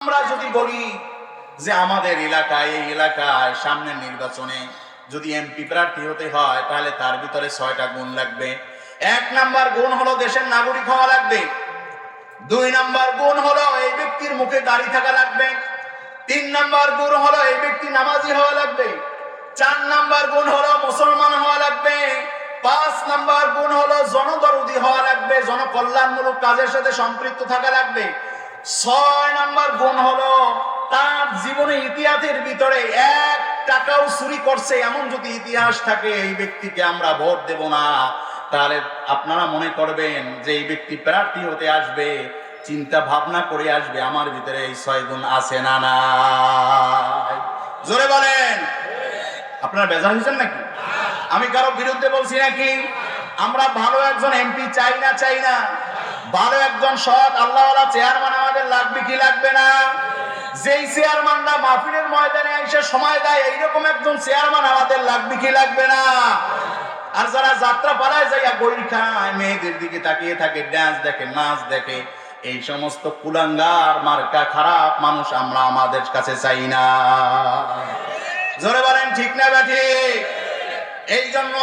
আমরা যদি বলি যে আমাদের এলাকায়, এই এলাকায় সামনের নির্বাচনে যদি এমপি প্রার্থী হতে হয়, তাহলে তার ভিতরে ছয়টা গুণ লাগবে। এক নাম্বার গুণ হলো দেশের নাগরিক হওয়া লাগবে। দুই নাম্বার গুণ হলো এই ব্যক্তির মুখে দাঁড়িয়ে থাকা লাগবে। তিন নাম্বার গুণ হলো এই ব্যক্তি নামাজি হওয়া লাগবে। চার নাম্বার গুণ হলো মুসলমান হওয়া লাগবে। পাঁচ নাম্বার গুণ হলো জনদরদি হওয়া লাগবে। জনকল্যাণমূলক কাজের সাথে সম্পৃক্ত থাকা লাগবে। ছয় নাম্বার গুণ হলো, তার জীবনে ইতিহাসের ভিতরে এক টাকাও চুরি করছে, এমন যদি ইতিহাস থাকে, এই ব্যক্তিকে আমরা ভোট দেব না। তাহলে আপনারা মনে করবেন যে এই ব্যক্তি প্রার্থী হতে আসবে, চিন্তা ভাবনা করে আসবে, আমার ভিতরে এই ছয় গুণ আছে না না জোরে বলেন। আপনারা বেজার হয়েছেন নাকি? আমি কারও বিরুদ্ধে বলছি নাকি? আমরা ভালো একজন এমপি চাই না চাই না। একজন সৎ আল্লাহওয়ালা চেয়ারম্যান আমাদের লাগবে কি লাগবে না? যেই চেয়ারম্যানরা মাহফিলের ময়দানে এসে সময় দেয়, এইরকম একজন চেয়ারম্যান আমাদের লাগবে কি লাগবে না? আর যারা যাত্রা পালায় যাইয়া বই খায় মেয়েদের দিকে তাকিয়ে থাকে ডান্স দেখে, নাচ দেখে, এই সমস্ত কুলাঙ্গার, মার্কা খারাপ মানুষ আমরা আমাদের কাছে চাই না। জোরে বলেন, ঠিক না ব্যাঠি এই জন্য